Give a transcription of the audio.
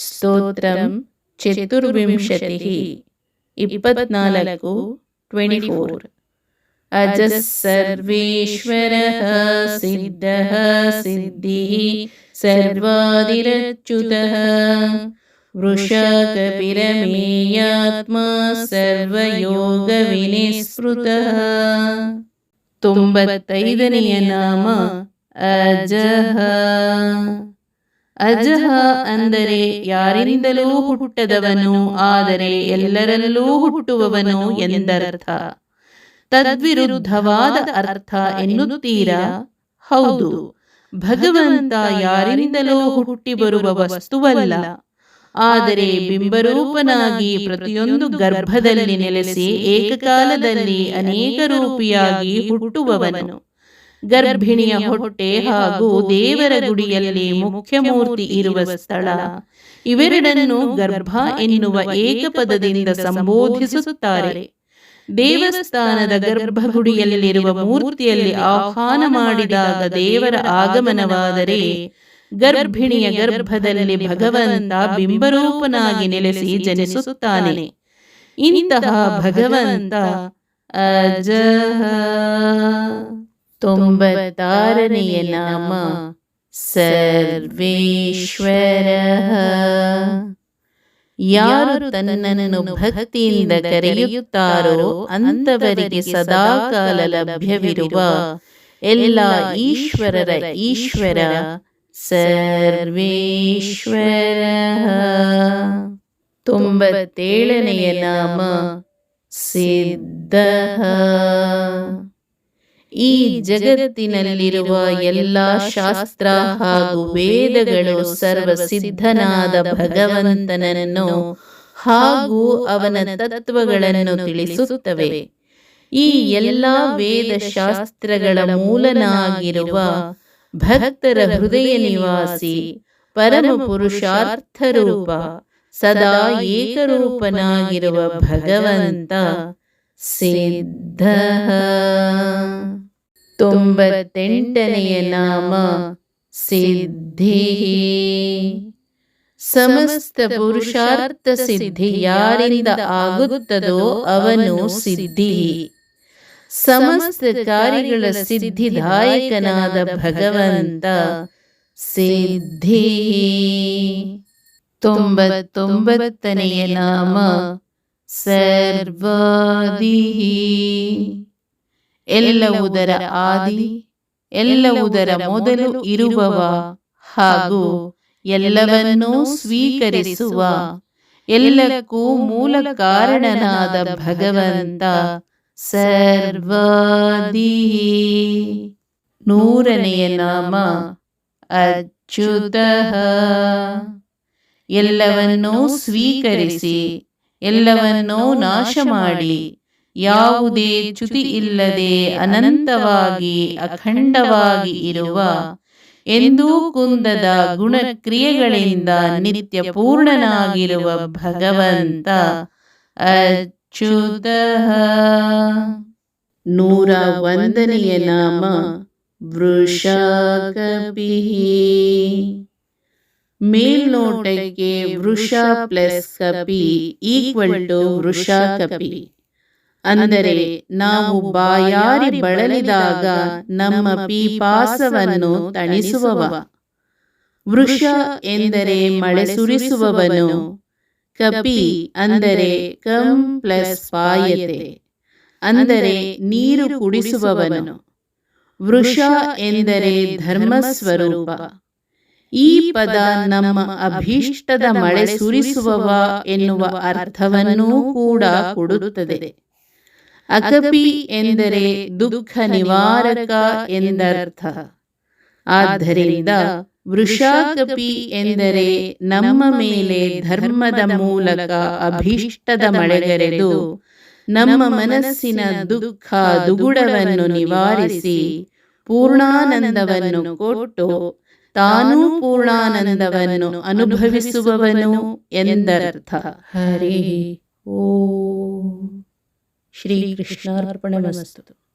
స్తోత్రం చతుర్వింశతి ఇప్పత్నాలుగు twenty four अजः सर्वेश्वरः सिद्धः सिद्धिः सर्वादिरच्युतः वृषकपिरमेयात्मा सर्वयोगविनिस्मृतः तुम्बत्तैदनीय नाम अजः ಅಜಹ ಅಂದರೆ ಯಾರಿಂದಲೂ ಹುಟ್ಟದವನು ಆದರೆ ಎಲ್ಲರಲ್ಲೂ ಹುಟ್ಟುವವನು ಎಂದರ್ಥ. ತದ್ವಿರುದ್ಧವಾದ ಅರ್ಥ ಎನ್ನುತ್ತೀರಾ? ಹೌದು. ಭಗವಂತ ಯಾರಿಂದಲೂ ಹುಟ್ಟಿ ಬರುವ ವಸ್ತುವಲ್ಲ. ಆದರೆ ಬಿಂಬರೂಪನಾಗಿ ಪ್ರತಿಯೊಂದು ಗರ್ಭದಲ್ಲಿ ನೆಲೆಸಿ ಏಕಕಾಲದಲ್ಲಿ ಅನೇಕ ರೂಪಿಯಾಗಿ ಹುಟ್ಟುವವನು. ಗರ್ಭಿಣಿಯ ಹೊಟ್ಟೆ ಹಾಗೂ ದೇವರ ಗುಡಿಯಲ್ಲಿ ಮುಖ್ಯ ಮೂರ್ತಿ ಇರುವ ಸ್ಥಳ. ಇವೆರಡನ್ನು ಗರ್ಭ ಎನ್ನುವ ಏಕಪದದಿಂದ ಸಂಬೋಧಿಸುತ್ತಾರೆ. ದೇವಸ್ಥಾನದ ಗರ್ಭಗುಡಿಯಲ್ಲಿರುವ ಮೂರ್ತಿಯಲ್ಲಿ ಆಹ್ವಾನ ಮಾಡಿದಾಗ ದೇವರ ಆಗಮನವಾದರೆ ಗರ್ಭಿಣಿಯ ಗರ್ಭದಲ್ಲಿ ಭಗವಂತ ಬಿಂಬರೂಪನಾಗಿ ನೆಲೆಸಿ ಜನಿಸುತ್ತಾನೆ. ಇಂತಹ ಭಗವಂತ ಅಜಹ. ತೊಂಬತ್ತಾರನೆಯ ನಾಮ ಸರ್ವೇಶ್ವರ. ಯಾರು ತನ್ನನ್ನು ಭಕ್ತಿಯಿಂದ ಕರೆಯುತ್ತಾರೋ ಅಂತವರಿಗೆ ಸದಾಕಾಲ ಲಭ್ಯವಿರುವ ಎಲ್ಲ ಈಶ್ವರರ ಈಶ್ವರ ಸರ್ವೇಶ್ವರ. ತೊಂಬತ್ತೇಳನೆಯ ನಾಮ ಸಿದ್ಧ. ಈ ಜಗತ್ತಿನಲ್ಲಿರುವ ಎಲ್ಲ ಶಾಸ್ತ್ರ ಹಾಗೂ ವೇದಗಳು ಸರ್ವಸಿದ್ಧನಾದ ಭಗವಂತನನ್ನು ಹಾಗೂ ಅವನ ತತ್ವಗಳನ್ನು ತಿಳಿಸುತ್ತವೆ. ಈ ಎಲ್ಲ ವೇದ ಶಾಸ್ತ್ರಗಳ ಮೂಲನಾಗಿರುವ ಭಕ್ತರ ಹೃದಯ ನಿವಾಸಿ ಪರಮ ಪುರುಷಾರ್ಥ ರೂಪ ಸದಾ ಏಕರೂಪನಾಗಿರುವ ಭಗವಂತ ಸಿದ್ಧ. ತೊಂಬತ್ತೆಂಟನೆಯ ನಾಮ ಸಿದ್ಧಿ. ಸಮಸ್ತ ಪುರುಷಾರ್ಥ ಸಿದ್ಧಿ ಯಾರಿಂದ ಆಗುತ್ತದೋ ಅವನು ಸಿದ್ಧಿ. ಸಮಸ್ತ ಕಾರ್ಯಗಳ ಸಿದ್ಧಿದಾಯಕನಾದ ಭಗವಂತ ಸಿದ್ಧಿ. ತೊಂಬತ್ತೊಂಬತ್ತನೆಯ ನಾಮ ಸರ್ವಾದಿ ಎಲ್ಲವುದರ ಆದಿ, ಎಲ್ಲವುದರ ಮೊದಲು ಇರುವವ ಹಾಗೂ ಎಲ್ಲವನ್ನೂ ಸ್ವೀಕರಿಸುವ, ಎಲ್ಲಕ್ಕೂ ಮೂಲ ಕಾರಣನಾದ ಭಗವಂತ ಸರ್ವಾದಿ ನೂರನೆಯ ನಾಮ ಅಚ್ಯುತ. ಎಲ್ಲವನ್ನೂ ಸ್ವೀಕರಿಸಿ ಎಲ್ಲವನ್ನೂ ನಾಶ ಮಾಡಿ ಯಾವುದೇ ಚ್ಯುತಿ ಇಲ್ಲದೆ ಅನಂತವಾಗಿ ಅಖಂಡವಾಗಿ ಇರುವ. ಎಂದೂ ಕುಂದದ ಗುಣಕ್ರಿಯೆಗಳಿಂದ ನಿತ್ಯ ಪೂರ್ಣನಾಗಿರುವ ಭಗವಂತ ಅಚ್ಯುತ. ನೂರ ಒಂದನೆಯ ನಾಮ ವೃಷಕಪಿ ಮೇಲ್ನೋಟಕ್ಕೆ ವೃಷ ಪ್ಲಸ್ ಕಪಿ ಈಕ್ವಲ್ ಟು ವೃಷ ಕಪಿ. ಅಂದರೆ ನಾವು ಬಾಯಾರಿ ಬಳಲಿದಾಗ ನಮ್ಮ ಪೀಪಾಸವನ್ನು ತಣಿಸುವವ. ವೃಷ ಎಂದರೆ ಮಳೆ ಸುರಿಸುವವನು. ಕಪಿ ಅಂದರೆ ಕಂ ಪ್ಲಸ್ ಪಾಯತೆ. ಅಂದರೆ ನೀರು ಕುಡಿಸುವವನು. ವೃಷ ಎಂದರೆ ಧರ್ಮಸ್ವರೂಪ. ಈ ಪದ ನಮ್ಮ ಅಭೀಷ್ಟದ ಮಳೆ ಸುರಿಸುವವ ಎನ್ನುವ ಅರ್ಥವನ್ನೂ ಕೂಡ ಕೊಡುತ್ತದೆ. ಅಕಪಿ ಎಂದರೆ ದುಃಖ ನಿವಾರಕ ಎಂದರ್ಥ. ಆದ್ದರಿಂದ ವೃಷಾಕಪಿ ಎಂದರೆ ನಮ್ಮ ಮೇಲೆ ಧರ್ಮದ ಮೂಲಕ ಅಭೀಷ್ಟದ ಮಳೆಗರೆದು ನಮ್ಮ ಮನಸ್ಸಿನ ದುಃಖ ದುಗುಡವನ್ನು ನಿವಾರಿಸಿ ಪೂರ್ಣಾನಂದವನ್ನು ಕೊಟ್ಟು ತಾನೂ ಪೂರ್ಣಾನಂದವನ್ನು ಅನುಭವಿಸುವವನು ಎಂದರ್ಥ. ಹರಿ ಓಂ. ಶ್ರೀಕೃಷ್ಣಾರ್ಪಣಮಸ್ತು